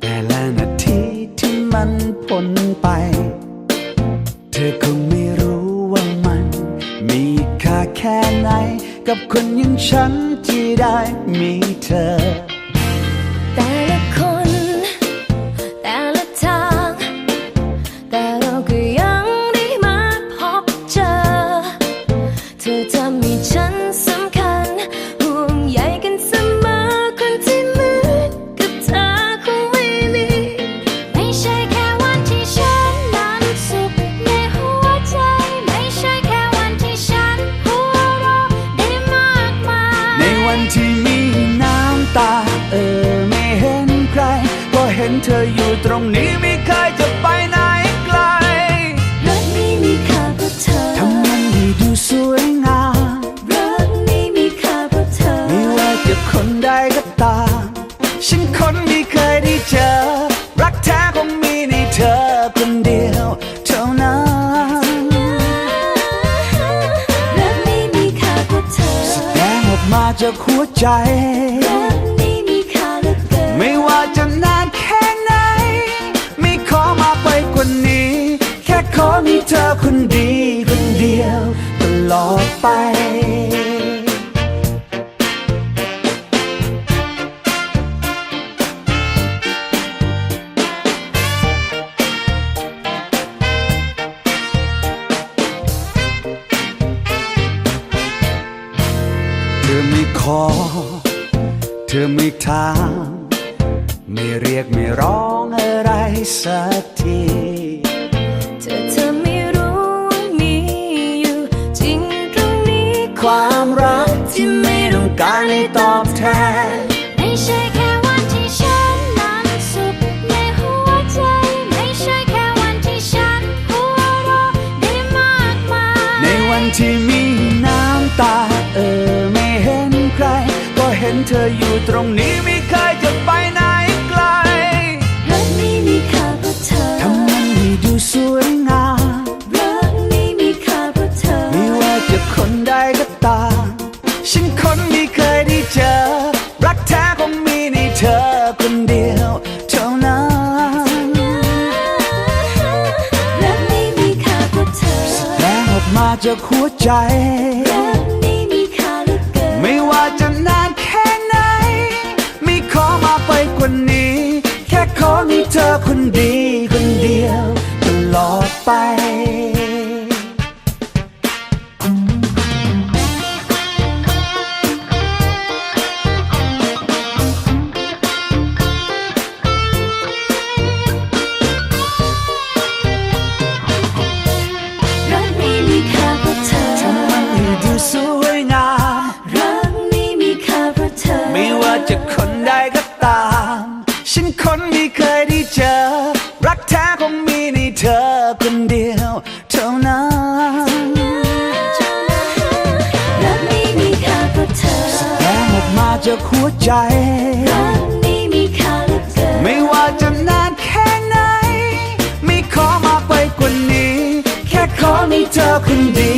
แต่ละนาทีที่มันพ้นไป เธอคงไม่รู้ว่ามัน มีค่าแค่ไหน กับคนอย่างฉันที่ได้มีเธอ แต่ละคน แต่ละทาง แต่เราก็ยังได้มาพบเจอ เธอทำให้ฉัน วันที่มีน้ำตา เออไม่เห็นใคร ก็เห็นเธออยู่ตรงนี้ไม่เคยจะไปไหนไกลรักนี้มีค่าเพราะเธอทำมันให้ดูสวยงามรักนี้มีค่าเพราะเธอ ไม่ว่าจะคนใดก็ตาม จากหัวใจรักนี้มีค่าเหลือเกินไม่ว่าจะนานแค่ไหน ไม่ขอมาไปกว่านี้ แค่ขอมีเธอคนดีคนเดียวตลอดไป ขอ เธอไม่ถาม ไม่เรียกไม่ร้องอะไรสักทีเธอเธอไม่รู้ว่ามีอยู่ จริงตรงนี้ความรักที่ไม่ต้องการให้ตอบแทนไม่ใช่แค่วันที่ฉันนั้นสุขในหัวใจ ไม่ใช่แค่วันที่ฉันหัวเราะได้มากมายในวันที่ เห็นเธออยู่ตรงนี้ไม่เคยจะไปไหนไกลรักนี้มีค่าเพราะเธอทำมันให้ดูสวยงามรักนี้มีค่าเพราะเธอ ไม่ว่าจะคนใดก็ตามฉันคนไม่เคยได้เจอ รักแท้คงมีในเธอคนเดียวเท่านั้นรักนี้มีค่าเพราะเธอแรงออกมาจากหัวใจ ขอมีเธอคนดีคนเดียวตลอดไปรักนี้ จากหัวใจรักนี้มีค่าเหลือเกินไม่ว่าจะนานแค่ไหน ไม่ขอมาไปกว่านี้ แค่ขอมีเธอคนดี